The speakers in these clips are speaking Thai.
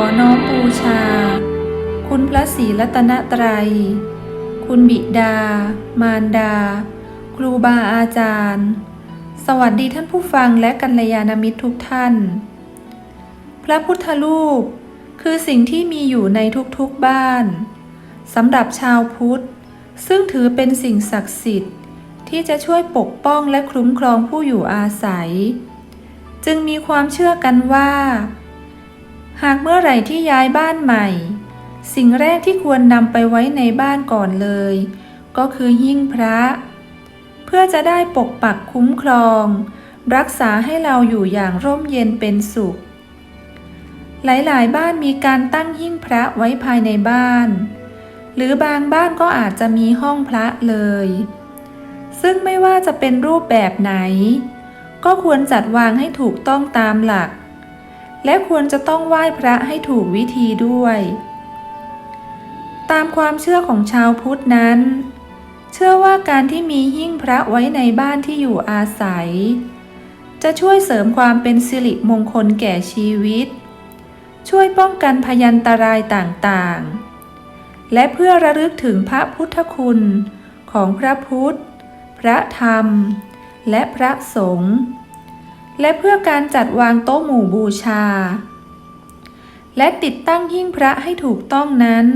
อน้อมบูชา คุณพระศรีรัตนตรัย คุณบิดา มารดา ครูบาอาจารย์ สวัสดีท่านผู้ฟังและกัลยาณมิตรทุกท่าน พระพุทธรูป คือสิ่งที่มีอยู่ในทุกๆบ้านสำหรับชาวพุทธ ซึ่งถือเป็นสิ่งศักดิ์สิทธิ์ ที่จะช่วยปกป้องและคุ้มครองผู้อยู่อาศัย จึงมีความเชื่อกันว่า หากเมื่อไหร่ที่ย้ายบ้านใหม่ สิ่งแรกที่ควรนำไปไว้ในบ้านก่อนเลย ก็คือหิ้งพระ เพื่อจะได้ปกปักคุ้มครอง รักษาให้เราอยู่อย่างร่มเย็นเป็นสุข หลายๆ บ้านมีการตั้งหิ้งพระไว้ภายในบ้าน หรือบางบ้านก็อาจจะมีห้องพระเลย ซึ่งไม่ว่าจะเป็นรูปแบบไหน ก็ควรจัดวางให้ถูกต้องตามหลัก และควรจะต้องไหว้พระให้ถูกวิธีด้วย ตามความเชื่อของชาวพุทธนั้น เชื่อว่าการที่มีหิ้งพระไว้ในบ้านที่อยู่อาศัย จะช่วยเสริมความเป็นสิริมงคลแก่ชีวิต ช่วยป้องกันพยันตรายต่างๆ และเพื่อระลึกถึงพระพุทธคุณของพระพุทธ พระธรรม และพระสงฆ์ และเพื่อการจัดวางโต๊ะหมู่บูชา และติดตั้งหิ้งพระให้ถูกต้องนั้น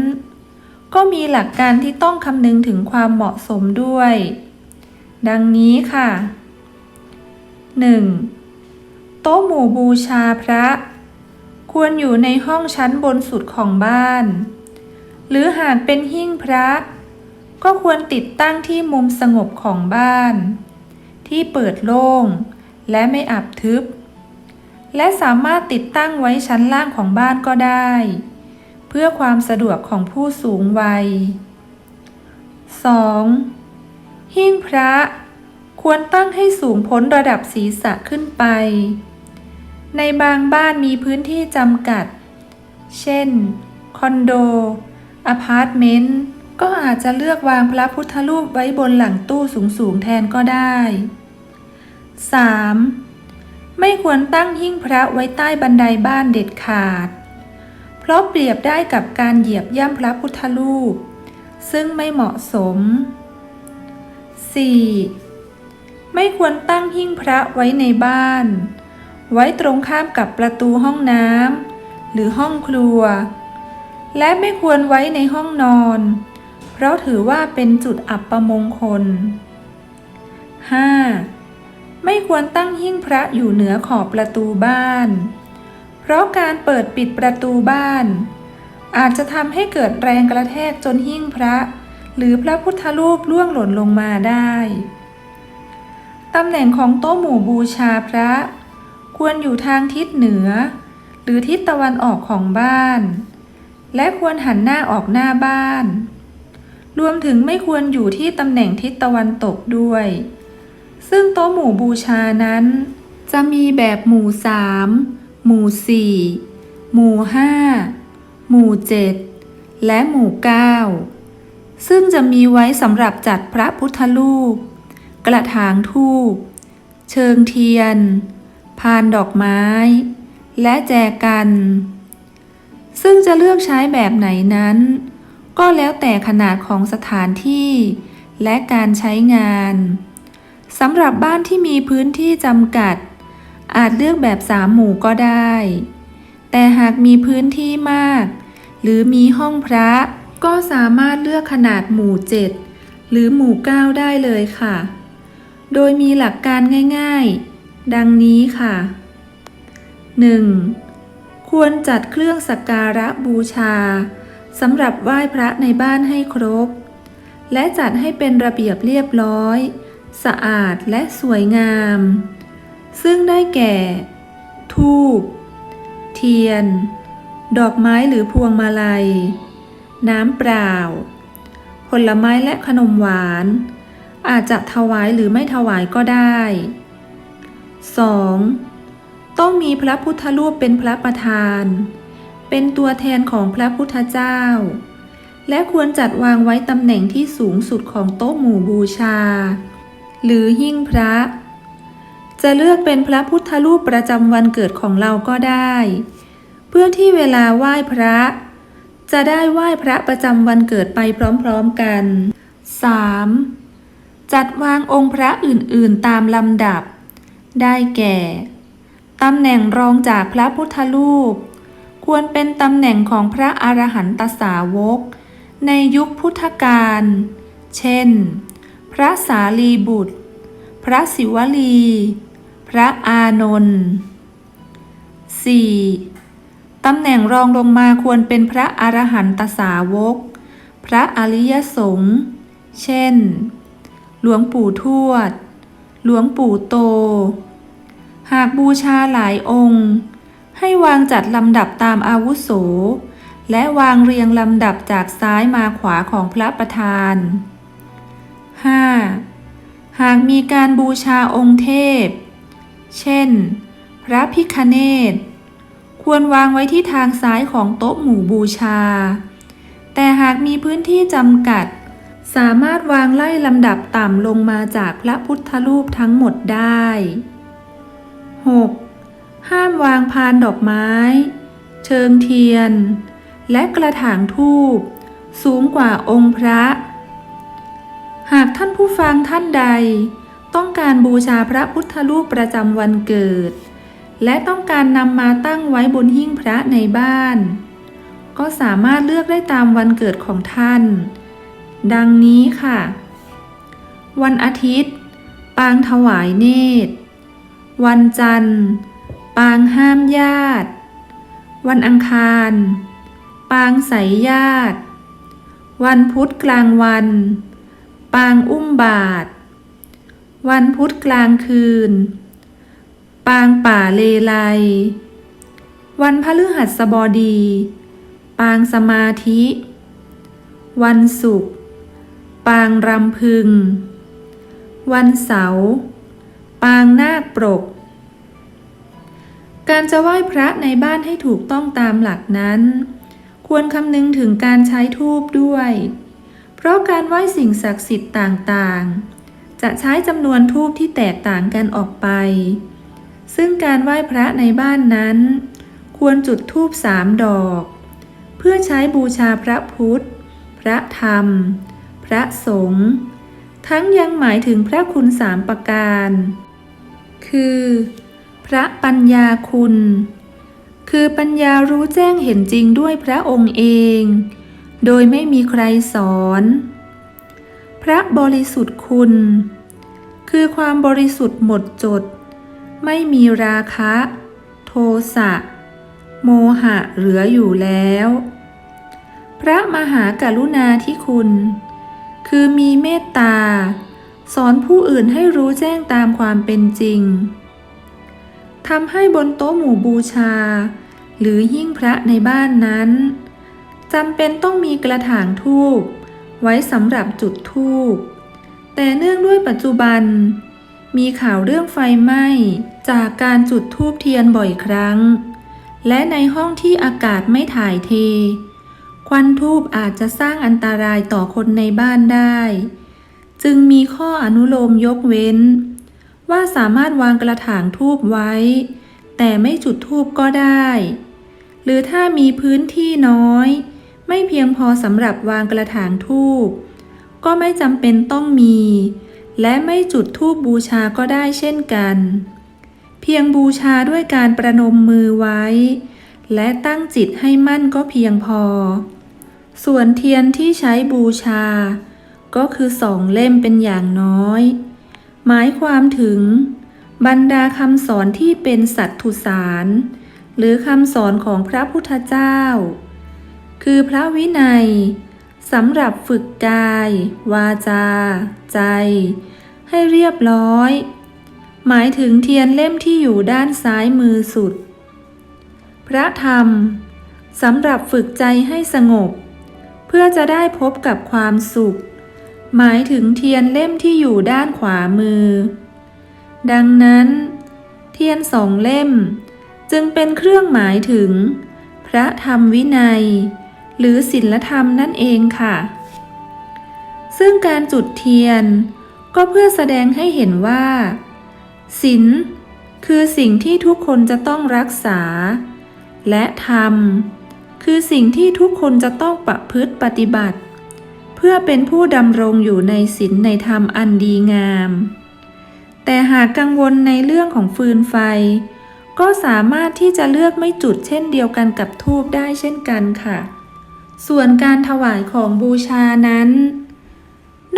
ก็มีหลักการที่ต้องคำนึงถึงความเหมาะสมด้วย ดังนี้ค่ะ 1. โต๊ะหมู่บูชาพระ ควรอยู่ในห้องชั้นบนสุดของบ้าน หรือหากเป็นหิ้งพระ ก็ควรติดตั้งที่มุมสงบของบ้าน ที่เปิดโล่ง และไม่อับทึบ และสามารถติดตั้งไว้ชั้นล่างของบ้านก็ได้ เพื่อความสะดวกของผู้สูงวัย 2. หิ้งพระควรตั้งให้สูงพ้นระดับศีรษะขึ้นไป ในบางบ้านมีพื้นที่จำกัด เช่น คอนโด อพาร์ตเมนต์ ก็อาจจะเลือกวางพระพุทธรูปไว้บนหลังตู้สูงๆแทนก็ได้ 3. ไม่ควรตั้งหิ้งพระไว้ใต้บันไดบ้านเด็ดขาด เพราะเปรียบได้กับการเหยียบย่ำพระพุทธรูป ซึ่งไม่เหมาะสม 4. ไม่ควรตั้งหิ้งพระไว้ในบ้าน ไว้ตรงข้ามกับประตูห้องน้ำหรือห้องครัว และไม่ควรไว้ในห้องนอน เพราะถือว่าเป็นจุดอับประมงคล 5. ไม่ควรตั้งหิ้งพระอยู่เหนือขอบประตูบ้าน เพราะการเปิดปิดประตูบ้าน อาจจะทำให้เกิดแรงกระแทกจนหิ้งพระ หรือพระพุทธรูปล่วงหล่นลงมาได้ตำแหน่งของโต๊ะหมู่บูชาพระ ควรอยู่ทางทิศเหนือ หรือทิศตะวันออกของบ้าน และควรหันหน้าออกหน้าบ้าน รวมถึงไม่ควรอยู่ที่ตำแหน่งทิศตะวันตกด้วย ซึ่งโต๊ะหมู่บูชานั้น จะมีแบบหมู่สามหมู่สี่หมู่ห้าหมู่เจ็ดและหมู่เก้าซึ่งจะมีไว้สำหรับจัดพระพุทธรูป กระถางทูป เชิงเทียน พานดอกไม้ และแจกัน ซึ่งจะเลือกใช้แบบไหนนั้น ก็แล้วแต่ขนาดของสถานที่ และการใช้งาน สำหรับบ้านที่มีพื้นที่จำกัด อาจเลือกแบบสามหมู่ก็ได้ แต่หากมีพื้นที่มาก หรือมีห้องพระ ก็สามารถเลือกขนาดหมู่เจ็ดหรือหมู่เก้าได้เลยค่ะ โดยมีหลักการง่ายๆ ดังนี้ค่ะ 1. ควรจัดเครื่องสักการะบูชาสำหรับไหว้พระในบ้านให้ครบ และจัดให้เป็นระเบียบเรียบร้อย สะอาดและสวยงาม ซึ่งได้แก่ ทูบ เทียน ดอกไม้หรือพวงมาลัย น้ำเปล่า ผลไม้และขนมหวาน อาจจะถวายหรือไม่ถวายก็ได้ 2. ต้องมีพระพุทธรูปเป็นพระประธาน เป็นตัวแทนของพระพุทธเจ้า และควรจัดวางไว้ตำแหน่งที่สูงสุดของโต๊ะหมู่บูชา หรือหิ้งพระ จะเลือกเป็นพระพุทธรูปประจำวันเกิดของเราก็ได้ เพื่อที่เวลาไหว้พระ จะได้ไหว้พระประจำวันเกิดไปพร้อมๆกัน 3. จัดวางองค์พระอื่นๆตามลำดับ ได้แก่ตำแหน่งรองจากพระพุทธรูป ควรเป็นตำแหน่งของพระอรหันตสาวก ในยุคพุทธกาล เช่น ระสารีบุตร พระศิวลี พระอานนท์ 4. ตำแหน่งรองลงมาควรเป็นพระอรหันตสาวก พระอริยสงฆ์เช่น หลวงปู่ทวด หลวงปู่โต หากบูชาหลายองค์ ให้วางจัดลำดับตามอาวุโส และวางเรียงลำดับจากซ้ายมาขวาของพระประธาน 5. หากมีการบูชาองค์เทพ เช่น พระพิคเนตควรวางไว้ที่ทางซ้ายของโต๊ะหมู่บูชา แต่หากมีพื้นที่จำกัด สามารถวางไล่ลำดับต่ำลงมาจากพระพุทธรูปทั้งหมดได้ 6. ห้ามวางพานดอกไม้ เชิงเทียน และกระถางทูบสูงกว่าองค์พระ หากท่านผู้ฟังท่านใด ต้องการบูชาพระพุทธรูปประจำวันเกิด และต้องการนำมาตั้งไว้บนหิ้งพระในบ้าน ก็สามารถเลือกได้ตามวันเกิดของท่าน ดังนี้ค่ะ วันอาทิตย์ ปางถวายเนตร วันจันทร์ ปางห้ามญาติ วันอังคาร ปางใสยญาติ วันพุธกลางวัน ปางอุ้มบาท วันพุธกลางคืน ปางป่าเลไล วันพฤหัสบดี ปางสมาธิ วันศุกร์ ปางรำพึง วันเสาร์ ปางนาคปรก การจะไหว้พระในบ้านให้ถูกต้องตามหลักนั้น ควรคำนึงถึงการใช้ทูบด้วย เพราะการไหว้สิ่งศักดิ์สิทธิ์ต่างๆ จะใช้จำนวนทูบที่แตกต่างกันออกไป ซึ่งการไหว้พระในบ้านนั้น ควรจุดธูปสามดอก เพื่อใช้บูชาพระพุทธ พระธรรม พระสงฆ์ทั้งยังหมายถึงพระคุณสามประการ คือ พระปัญญาคุณ คือปัญญารู้แจ้งเห็นจริงด้วยพระองค์เอง โดยไม่มีใครสอน พระบริสุทธิ์คุณ คือความบริสุทธิ์หมดจด ไม่มีราคะ โทสะ โมหะเหลืออยู่แล้ว พระมหากรุณาธิคุณ คือมีเมตตา สอนผู้อื่นให้รู้แจ้งตามความเป็นจริงทำให้บนโต๊ะหมู่บูชา หรือหิ้งพระในบ้านนั้น จำเป็นต้องมีกระถางทูบไว้สำหรับจุดทูบแต่เนื่องด้วยปัจจุบัน มีข่าวเรื่องไฟไหม้จากการจุดทูบเทียนบ่อยครั้ง และในห้องที่อากาศไม่ถ่ายเท ควันทูบอาจจะสร้างอันตรายต่อคนในบ้านได้ จึงมีข้ออนุโลมยกเว้น ว่าสามารถวางกระถางทูบไว้ แต่ไม่จุดทูบก็ได้ หรือถ้ามีพื้นที่น้อย ไม่เพียงพอสำหรับวางกระถางทูบก็ไม่จำเป็นต้องมี และไม่จุดทูบบูชาก็ได้เช่นกัน เพียงบูชาด้วยการประนมมือไว้ และตั้งจิตให้มั่นก็เพียงพอ ส่วนเทียนที่ใช้บูชา ก็คือสองเล่มเป็นอย่างน้อย หมายความถึง บรรดาคำสอนที่เป็นสัตถุสาร หรือคำสอนของพระพุทธเจ้า คือพระวินัยสำหรับฝึกกาย วาจา ใจ ให้เรียบร้อย หมายถึงเทียนเล่มที่อยู่ด้านซ้ายมือสุด พระธรรมสำหรับฝึกใจให้สงบ เพื่อจะได้พบกับความสุข หมายถึงเทียนเล่มที่อยู่ด้านขวามือ ดังนั้น เทียนสองเล่ม จึงเป็นเครื่องหมายถึง พระธรรมวินัย หรือศีลธรรมนั่นเองค่ะ ซึ่งการจุดเทียนก็เพื่อแสดงให้เห็นว่าศีลคือสิ่งที่ทุกคนจะต้องรักษา และธรรม คือสิ่งที่ทุกคนจะต้องประพฤติปฏิบัติ เพื่อเป็นผู้ดำรงอยู่ในศีลในธรรมอันดีงาม แต่หากกังวลในเรื่องของฟืนไฟ ก็สามารถที่จะเลือกไม่จุดเช่นเดียวกันกับทูบได้เช่นกันค่ะ ส่วนการถวายของบูชานั้น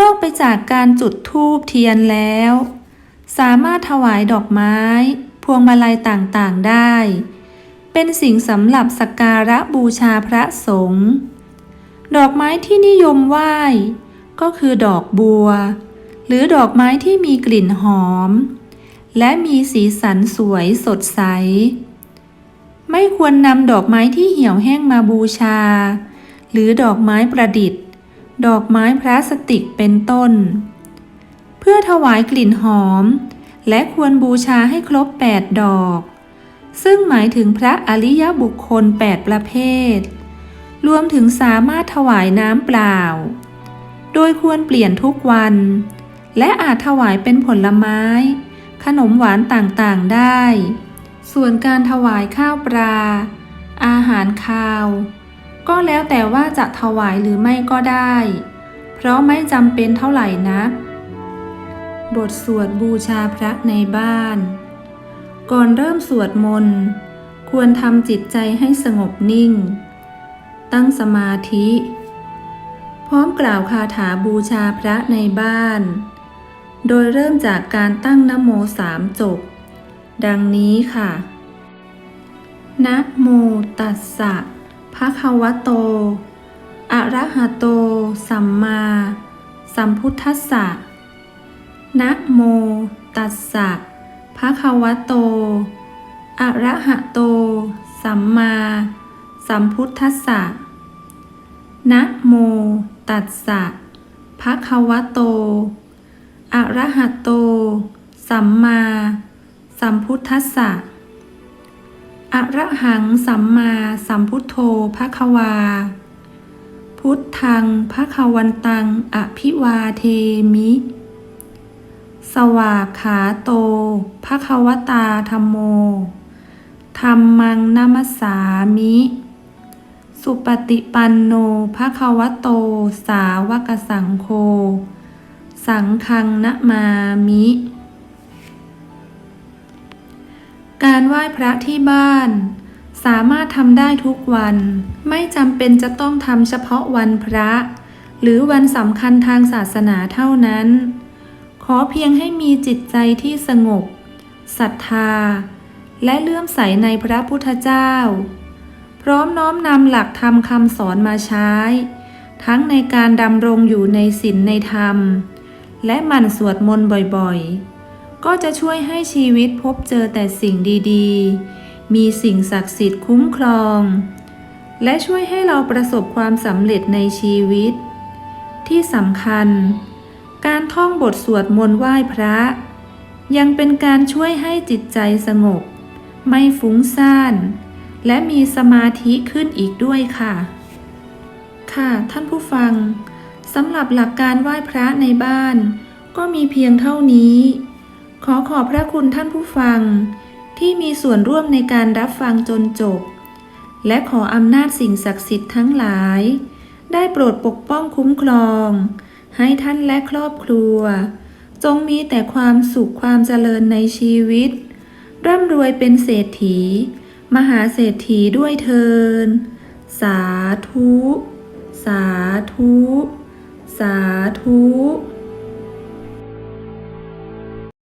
นอกไปจากการจุดธูปเทียนแล้ว สามารถถวายดอกไม้ พวงมาลัยต่างๆได้ เป็นสิ่งสำหรับสักการะบูชาพระสงฆ์ดอกไม้ที่นิยมไหว้ ก็คือดอกบัว หรือดอกไม้ที่มีกลิ่นหอม และมีสีสันสวยสดใส ไม่ควรนำดอกไม้ที่เหี่ยวแห้งมาบูชา หรือดอกไม้ประดิษฐ์ ดอกไม้พลาสติกเป็นต้น เพื่อถวายกลิ่นหอม และควรบูชาให้ครบ 8 ดอก ซึ่งหมายถึงพระอริยบุคคล 8 ประเภท รวมถึงสามารถถวายน้ำเปล่า โดยควรเปลี่ยนทุกวัน และอาจถวายเป็นผลไม้ ขนมหวานต่างๆได้ ส่วนการถวายข้าวปลาอาหารคาว ก็แล้วแต่ว่าจะถวายหรือไม่ก็ได้ เพราะไม่จำเป็นเท่าไหร่นัก บทสวดบูชาพระในบ้าน ก่อนเริ่มสวดมนต์ ควรทำจิตใจให้สงบนิ่ง ตั้งสมาธิ พร้อมกล่าวคาถาบูชาพระในบ้าน โดยเริ่มจากการตั้งนโมสามจบ ดังนี้ค่ะ นะโมตัสสะ ภะคะวะโต อะระหะโต สัมมา สัมพุทธัสสะ นะโม ตัสสะ ภะคะวะโต อะระหะโต สัมมา สัมพุทธัสสะ นะโม ตัสสะ ภะคะวะโต อะระหะโต สัมมา สัมพุทธัสสะ อระหังสัมมาสัมพุทโธภะคะวา พุทธังภะคะวันตัง อภิวาเทมิ สวากขาโตภะคะวตาธรรมโมธรรมังนมัสามิ สุปฏิปันโนภะคะวโต สาวกสังโฆ สังฆังนะมามิ การไหว้พระที่บ้าน สามารถทำได้ทุกวัน ไม่จำเป็นจะต้องทำเฉพาะวันพระ หรือวันสำคัญทางศาสนาเท่านั้น ขอเพียงให้มีจิตใจที่สงบศรัทธา และเลื่อมใสในพระพุทธเจ้า พร้อมน้อมนำหลักธรรมคำสอนมาใช้ ทั้งในการดำรงอยู่ในศีลในธรรม และหมั่นสวดมนต์บ่อยๆ ก็จะช่วยให้ชีวิตพบเจอแต่สิ่งดีๆ มีสิ่งศักดิ์สิทธิ์คุ้มครอง และช่วยให้เราประสบความสำเร็จในชีวิต ที่สำคัญ การท่องบทสวดมนต์ไหว้พระ ยังเป็นการช่วยให้จิตใจสงบ ไม่ฟุ้งซ่าน และมีสมาธิขึ้นอีกด้วยค่ะ ค่ะท่านผู้ฟังสำหรับหลักการไหว้พระในบ้าน ก็มีเพียงเท่านี้ ขอขอบพระคุณท่านผู้ฟัง ที่มีส่วนร่วมในการรับฟังจนจบ และขออำนาจสิ่งศักดิ์สิทธิ์ทั้งหลาย ได้โปรดปกป้องคุ้มครอง ให้ท่านและครอบครัว จงมีแต่ความสุขความเจริญในชีวิต ร่ำรวยเป็นเศรษฐี มหาเศรษฐีด้วยเทิน สาธุ สาธุ สาธุ